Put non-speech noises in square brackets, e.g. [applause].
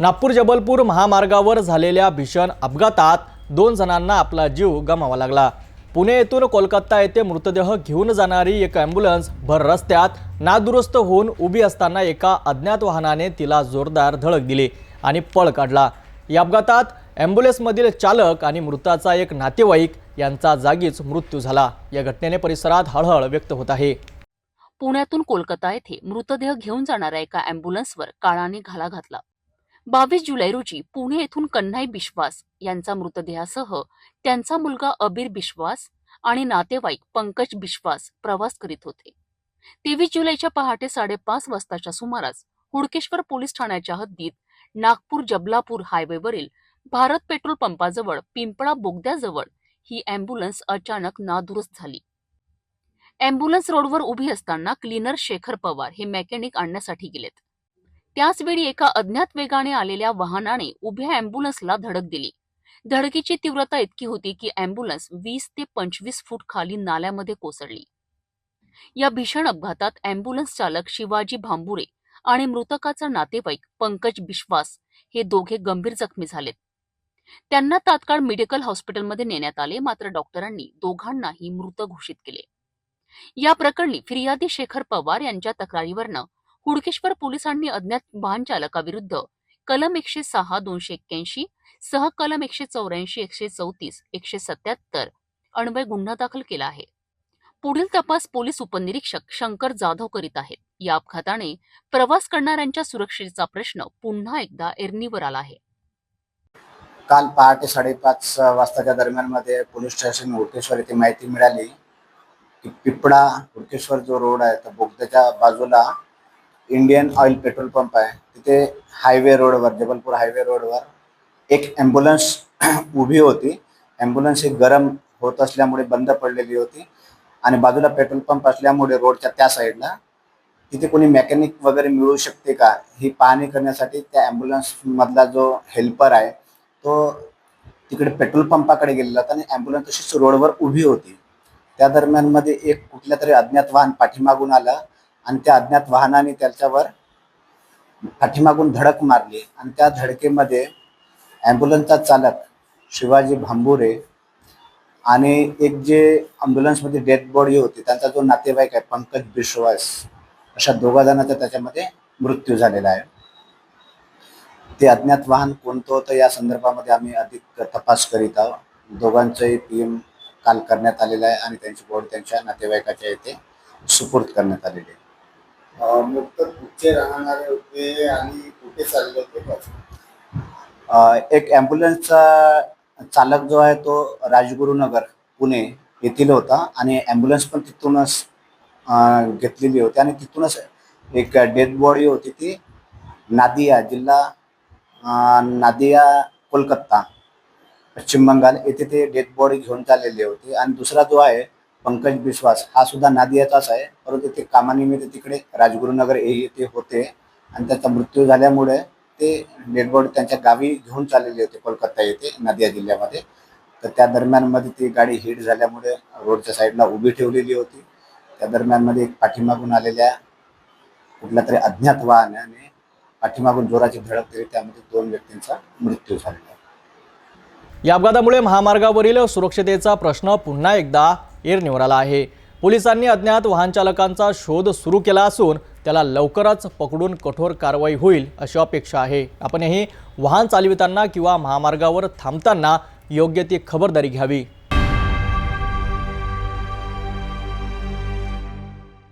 नागपूर जबलपूर महामार्गावर झालेल्या भीषण अपघातात दोन जणांना आपला जीव गमावा लागला. पुणे येथून कोलकाता येथे मृतदेह घेऊन जाणारी एक ॲम्ब्युलन्स भर रस्त्यात नादुरुस्त होऊन उभी असताना एका अज्ञात वाहनाने तिला जोरदार धडक दिली आणि पळ काढला. या अपघातात ॲम्ब्युलन्समधील चालक आणि मृताचा एक नातेवाईक यांचा जागीच मृत्यू झाला. या घटनेने परिसरात हळहळ व्यक्त होत आहे. पुण्यातून कोलकाता येथे मृतदेह घेऊन जाणाऱ्या एका अँब्युलन्सवर काळाने घाला घातला. बावीस जुलै रोजी पुणे येथून कन्हाई बिश्वास यांचा मृतदेहासह त्यांचा मुलगा अबीर बिश्वास आणि नातेवाईक पंकज बिश्वास प्रवास करीत होते. तेवीस जुलैच्या पहाटे साडेपाच वाजताच्या सुमारास हुडकेश्वर पोलीस ठाण्याच्या हद्दीत नागपूर जबलापूर हायवेवरील भारत पेट्रोल पंपाजवळ पिंपळा बोगद्याजवळ ही अँब्युलन्स अचानक नादुरुस्त झाली. अँब्युलन्स रोडवर उभी असताना क्लीनर शेखर पवार हे मेकॅनिक आणण्यासाठी गेलेत. त्याचवेळी एका अज्ञात वेगाने आलेल्या वाहनाने उभ्या अँब्युलन्सला धडक दिली. धडकीची तीव्रता इतकी होती की अँब्युलन्स वीस ते पंचवीस फूट खाली नाल्यामध्ये कोसळली. या भीषण अपघातात अँब्युलन्स चालक शिवाजी भांबुरे आणि मृतकाचा नातेवाईक पंकज बिश्वास हे दोघे गंभीर जखमी झालेत. त्यांना तात्काळ मेडिकल हॉस्पिटलमध्ये नेण्यात आले मात्र डॉक्टरांनी दोघांनाही मृत घोषित केले. या प्रकरणी फिर्यादी शेखर पवार यांच्या तक्रारीवरनं कुडकेश्वर पोलिसांनी अज्ञात वाहनचालकाविरुद्ध कलम एकशे सहा दोनशे एक्क्याऐंशी सह कलम एकशे चौऱ्याऐंशी एकशे चौतीस एकशे सत्याहत्तर अन्वय गुन्हा दाखल केला आहे. पुढील तपास पोलीस उपनिरीक्षक शंकर जाधव करीत आहेत. या अपघाताने प्रवास करणाऱ्यांच्या सुरक्षेचा प्रश्न पुन्हा एकदा एरणीवर आला आहे. काल पहाटे साडेपाच वाजताच्या दरम्यानमध्ये पोलीस स्टेशन हुडकेश्वर येथे माहिती मिळाली की पिपळा हुडकेश्वर जो रोड आहे तर बोगद्याच्या बाजूला इंडियन ऑइल पेट्रोल पंप आहे. तिथे हायवे रोडवर जबलपूर हायवे रोडवर एक ॲम्ब्युलन्स [clears throat] उभी होती. ॲम्ब्युलन्स ही गरम होत असल्यामुळे बंद पडलेली होती आणि बाजूला पेट्रोल पंप असल्यामुळे रोडच्या त्या साईडला तिथे कोणी मेकॅनिक वगैरे मिळू शकते का? ही पाहणी करण्यासाठी त्या ॲम्ब्युलन्समधला जो हेल्पर आहे तो तिकडे पेट्रोल पंपाकडे गेलेला होता आणि ॲम्ब्युलन्स तशीच रोडवर उभी होती. त्या दरम्यानमध्ये एक कुठल्या तरी अज्ञात वाहन पाठीमागून आलं आणि त्या अज्ञात वाहनाने त्याच्यावर पाठीमागून धडक मारली. आणि त्या धडकेमध्ये ॲम्ब्युलन्सचा चालक शिवाजी भांबुरे आणि एक जे ॲम्ब्युलन्समध्ये डेड बॉडी होती त्यांचा जो नातेवाईक आहे पंकज बिश्वास अशा दोघा जणांचा त्याच्यामध्ये मृत्यू झालेला आहे. ते अज्ञात वाहन कोणतं होतं या संदर्भामध्ये आम्ही अधिक तपास करीत आहोत. दोघांचंही पी एम काल करण्यात आलेलं आहे आणि त्यांची बॉडी त्यांच्या नातेवाईकाच्या येथे सुपूर्द करण्यात आलेली आहे. मुक्त कुठचे राहणारे होते आणि कुठे चालले होते एक ॲम्ब्युलन्सचा चालक जो आहे तो राजगुरुनगर पुणे येथील होता आणि ॲम्ब्युलन्स पण तिथूनच घेतलेली होती आणि तिथूनच एक डेथ बॉडी होती ती नादिया जिल्हा नादिया कोलकाता पश्चिम बंगाल. येथे ते डेथ बॉडी घेऊन चाललेली होती. आणि दुसरा जो आहे पंकज विश्वास हा सुद्धा नादियाचाच आहे. परंतु ते कामानिमित्त तिकडे राजगुरुनगर ये- येथे होते. आणि त्याचा मृत्यू झाल्यामुळे ते डेडबॉडी त्यांच्या गावी घेऊन चाललेले होते कोलकाता येथे नदिया जिल्ह्यामध्ये. तर त्या दरम्यानमध्ये ती गाडी हिट झाल्यामुळे रोडच्या साईडला उभी ठेवलेली होती. त्या दरम्यानमध्ये एक पाठीमागून आलेल्या कुठल्या तरी अज्ञात वाहनाने पाठीमागून जोराची धडक दिली त्यामध्ये दोन व्यक्तींचा मृत्यू झालेला या अपघातामुळे महामार्गावरील सुरक्षतेचा प्रश्न पुन्हा एकदा ऐरणीवर आला आहे. पोलिसांनी अज्ञात वाहनचालकांचा शोध सुरू केला असून त्याला लवकरच पकडून कठोर कारवाई होईल अशी अपेक्षा आहे. आपणही वाहन चालविताना किंवा महामार्गावर थांबताना योग्य ती खबरदारी घ्यावी.